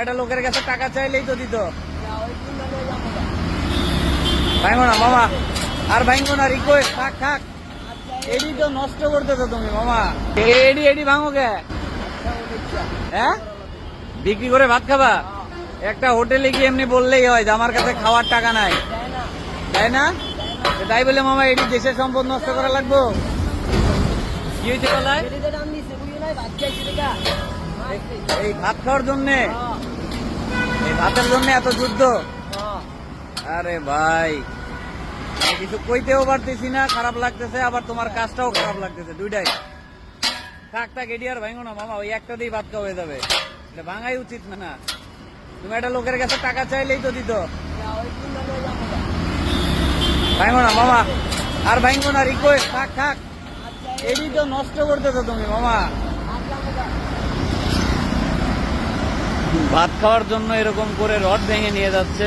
একটা লোকের কাছে টাকা চাইলেই তো দিত। ভাইঙ্গো না মামা আর ভাইঙ্গো না রিকোয়েস্ট থাক থাক। এডি তো নষ্ট করতেছো তুমি মামা। এডি এডি ভাঙো কে হ্যাঁ? বিক্রি করে ভাত খাবা? একটা হোটেলে গিয়ে এমনি বললেই হয় যে আমার কাছে খাওয়ার টাকা নাই। তাই না? তাই বলে মামা এডি দেশের সম্পদ নষ্ট করা লাগবো। কি হয়েছে এই ভাত খাওয়ার জন্য? এই ভাতের জন্য এত যুদ্ধ? আরে ভাই কিছু কইতেও পারতেছি না, খারাপ লাগতেছে, আবার তোমার কাজটাও খারাপ লাগতেছে, দুইটাই। থাক থাক এডি আর ভাঙো না, মামা, ওই একটা দিয়ে খাওয়া হয়ে যাবে। এটা ভাঙাই উচিত না তুমি একটা লোকের কাছে টাকা চাইলেই তো দিত। ভাঙো না, মামা, আর ভাঙো না রিকোয়েস্ট থাক থাক। এডি তো নষ্ট করতেছো তুমি, মামা। ভাত খাওয়ার জন্য এরকম করে রড ভেঙে নিয়ে যাচ্ছে।